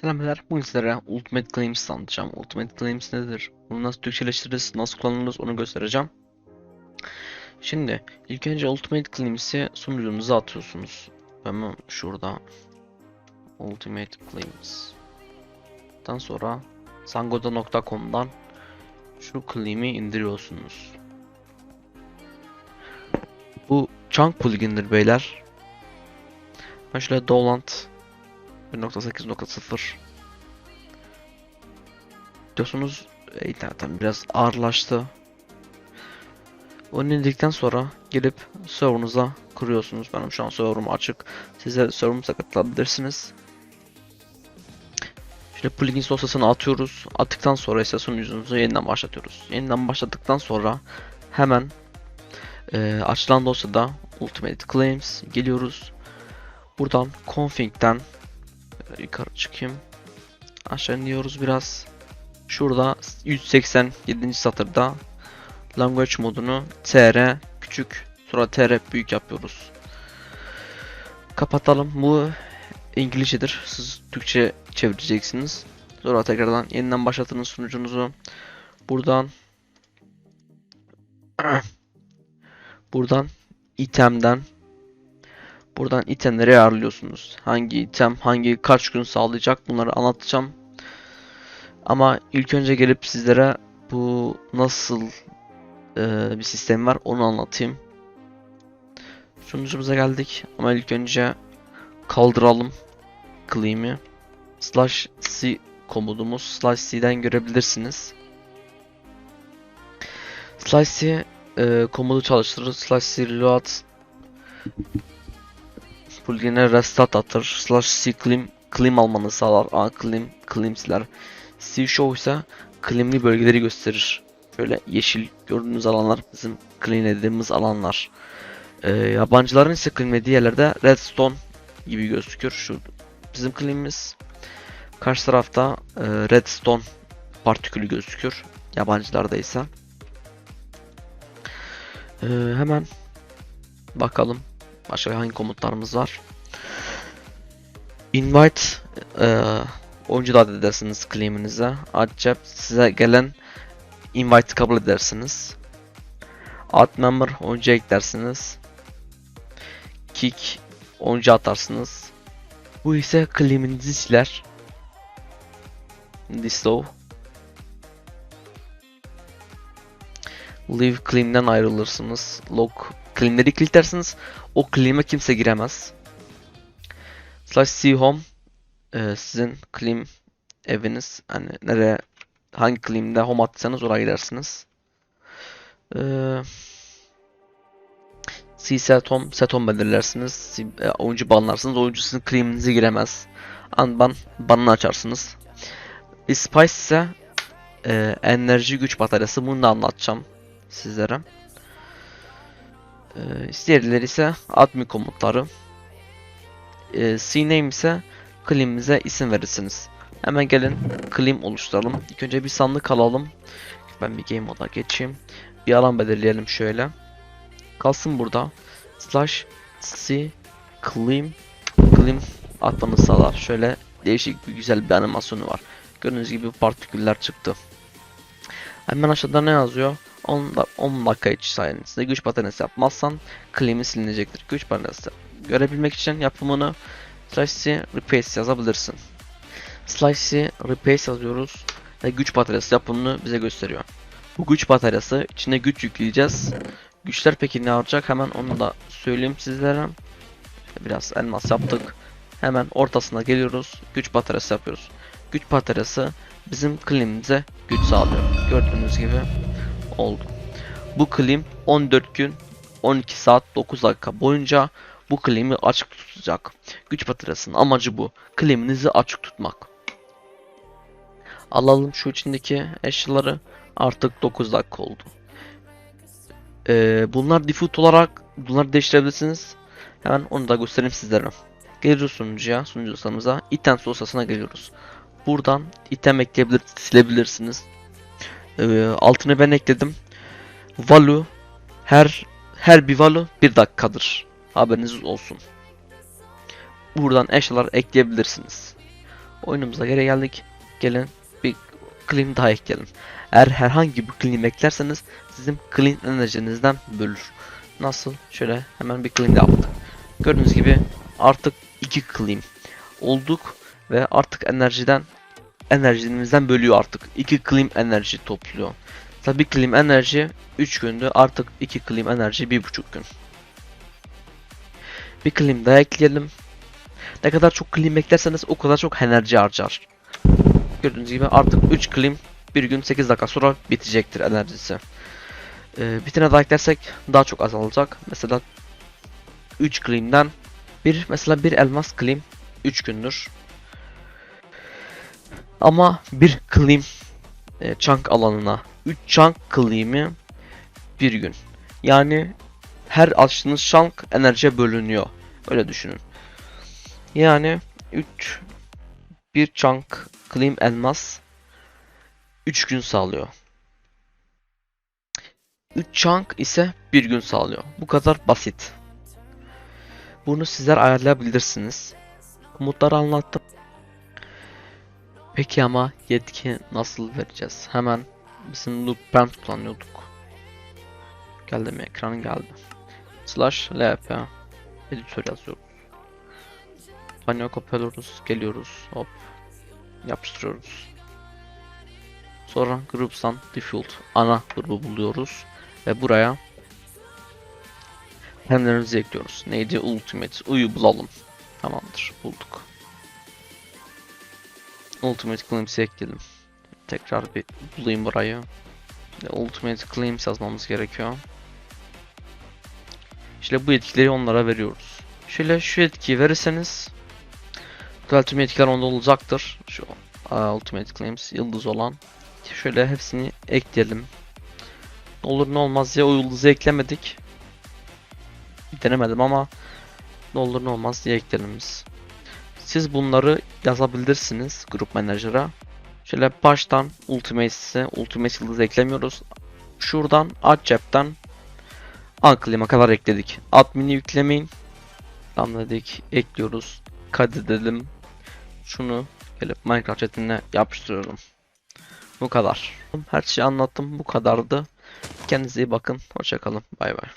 Selamlar. Bugün sizlere Ultimate Claims anlatacağım. Ultimate Claims nedir? Bunu nasıl Türkçeleştiririz, nasıl kullanırız onu göstereceğim. Şimdi ilk önce Ultimate Claims'i sunucunuza atıyorsunuz. Hemen şurada Ultimate Claims. Daha sonra sangoda.com'dan şu claim'i indiriyorsunuz. Bu chunk plugin'dir beyler. Şöyle Dolant 1.8.0 diyorsunuz internetten biraz ağırlaştı. Onu indirdikten sonra gelip server'ınıza kuruyorsunuz. Benim şu an server'ım açık. Size server'ımıza katılabilirsiniz. Şöyle plugin dosyasını atıyoruz. Attıktan sonra ise sunucunuzu yeniden başlatıyoruz. Yeniden başladıktan sonra hemen e, açılan dosyada Ultimate Claims geliyoruz. Buradan config'den yukarı çıkayım. Aşağı iniyoruz biraz. Şurada 187. satırda language modunu tr küçük sonra tr büyük yapıyoruz. Kapatalım. Bu İngilizcedir. Siz Türkçe çevireceksiniz. Sonra tekrardan yeniden başlatınız sunucunuzu. Buradan buradan itemden Buradan itemleri ayarlıyorsunuz. Hangi item, hangi kaç gün sağlayacak bunları anlatacağım. Ama ilk önce gelip sizlere bu nasıl e, bir sistem var onu anlatayım. Sunucumuza geldik ama ilk önce kaldıralım claim'i. Slash c komudumuz slash c'den görebilirsiniz. Slash c e, komudu çalıştırır. Slash c reload plugin'e restart atır. Slash c clean, clean almanı sağlar. A clean, clean siler. C show ise cleanli bölgeleri gösterir. Böyle yeşil gördüğünüz alanlar bizim clean edildiğimiz alanlar. Ee, yabancıların ise cleanlediği yerlerde redstone gibi gözüküyor. Şu bizim clean'imiz. Karşı tarafta e, redstone partikülü gözüküyor. Yabancılarda ise. Ee, hemen bakalım Başka hangi komutlarımız var? Invite e, oyuncu da edersiniz claim'inize. Acep size gelen invite kabul edersiniz. Add member oyuncu eklersiniz. Kick oyuncu atarsınız. Bu ise claim'inizi siler. Disallow Leave claim'den ayrılırsınız. Log claim'leri kilitlersiniz. O claim'e kimse giremez. Slash C home e, sizin claim eviniz. Hani nereye hangi claim'de home attıysanız oraya gidersiniz. E, C set home, set home belirlersiniz. C, e, oyuncu banlarsınız. Oyuncu sizin claim'inize giremez. Unban, banını açarsınız. Bir Spice ise e, enerji güç bataryası. Bunu da anlatacağım sizlere. Ee, diğerleri ise admin komutları. Ee, CNAME ise claim'imize isim verirsiniz. Hemen gelin claim oluşturalım. İlk önce bir sandık alalım. Ben bir game moda geçeyim. Bir alan belirleyelim şöyle. Kalsın burada. Slash C claim claim atmanı sağlar. Şöyle değişik bir güzel bir animasyonu var. Gördüğünüz gibi partiküller çıktı. Hemen aşağıda ne yazıyor? 10, 10 dakika içerisinde güç bataryası yapmazsan claim'i silinecektir. Güç bataryası görebilmek için yapımını slash c replace yazabilirsin. Slash c replace yazıyoruz ve güç bataryası yapımını bize gösteriyor. Bu güç bataryası içine güç yükleyeceğiz. Güçler peki ne yapacak? Hemen onu da söyleyeyim sizlere. Biraz elmas yaptık. Hemen ortasına geliyoruz. Güç bataryası yapıyoruz. Güç bataryası bizim claim'imize güç sağlıyor. Gördüğünüz gibi oldu. Bu claim 14 gün 12 saat 9 dakika boyunca bu claim'i açık tutacak. Güç bataryasının amacı bu. Claim'inizi açık tutmak. Alalım şu içindeki eşyaları. Artık 9 dakika oldu. Ee, bunlar default olarak bunları değiştirebilirsiniz. Hemen onu da göstereyim sizlere. Geliyoruz sunucuya, sunucu dosyamıza. item dosyasına geliyoruz. Buradan item ekleyebilir, silebilirsiniz. Ee, altını ben ekledim. Value her her bir value bir dakikadır. Haberiniz olsun. Buradan eşyalar ekleyebilirsiniz. Oyunumuza geri geldik. Gelin bir clean daha ekleyelim. Eğer herhangi bir clean eklerseniz sizin clean enerjinizden bölür. Nasıl? Şöyle hemen bir de yaptık. Gördüğünüz gibi artık iki clean olduk ve artık enerjiden enerjimizden bölüyor artık. 2 clean enerji topluyor. Tabi clean enerji 3 gündü. Artık 2 clean enerji 1,5 gün. Bir clean daha ekleyelim. Ne kadar çok clean eklerseniz o kadar çok enerji harcar. Gördüğünüz gibi artık 3 clean bir gün 8 dakika sonra bitecektir enerjisi. Ee, bir tane daha eklersek daha çok azalacak. Mesela 3 clean'den bir mesela bir elmas clean 3 gündür. Ama bir claim e, chunk alanına 3 chunk claim'i bir gün. Yani her açtığınız chunk enerjiye bölünüyor. Öyle düşünün. Yani 3 bir chunk claim elmas 3 gün sağlıyor. 3 chunk ise bir gün sağlıyor. Bu kadar basit. Bunu sizler ayarlayabilirsiniz. Komutları anlattım. Peki ama yetki nasıl vereceğiz? Hemen bizim loopband kullanıyorduk. Geldi mi? Ekran geldi. Slash lp editör yazıyoruz. Panel kopyalıyoruz. Geliyoruz. Hop. Yapıştırıyoruz. Sonra groups'tan default ana grubu buluyoruz. Ve buraya hemlerimizi ekliyoruz. Neydi? Ultimate. Uyu bulalım. Tamamdır. Bulduk. Ultimate Claims ekledim. Tekrar bir bulayım burayı. Ultimate Claims yazmamız gerekiyor. İşte bu etkileri onlara veriyoruz. Şöyle şu etkiyi verirseniz tüm etkiler onda olacaktır. Şu aa, Ultimate Claims yıldız olan. Şöyle hepsini ekleyelim. Ne olur ne olmaz diye o yıldızı eklemedik. Denemedim ama ne olur ne olmaz diye ekleyelim biz. Siz bunları yazabilirsiniz Grup Manager'a. Şöyle baştan Ultimate'si, Ultimate yıldız eklemiyoruz. Şuradan aç cepten Unclaim'a kadar ekledik. Admin'i yüklemeyin. Tamam dedik. Ekliyoruz. Kaydedelim. Şunu gelip Minecraft chatine yapıştırıyorum. Bu kadar. Her şeyi anlattım. Bu kadardı. Kendinize iyi bakın. Hoşçakalın. Bay bay.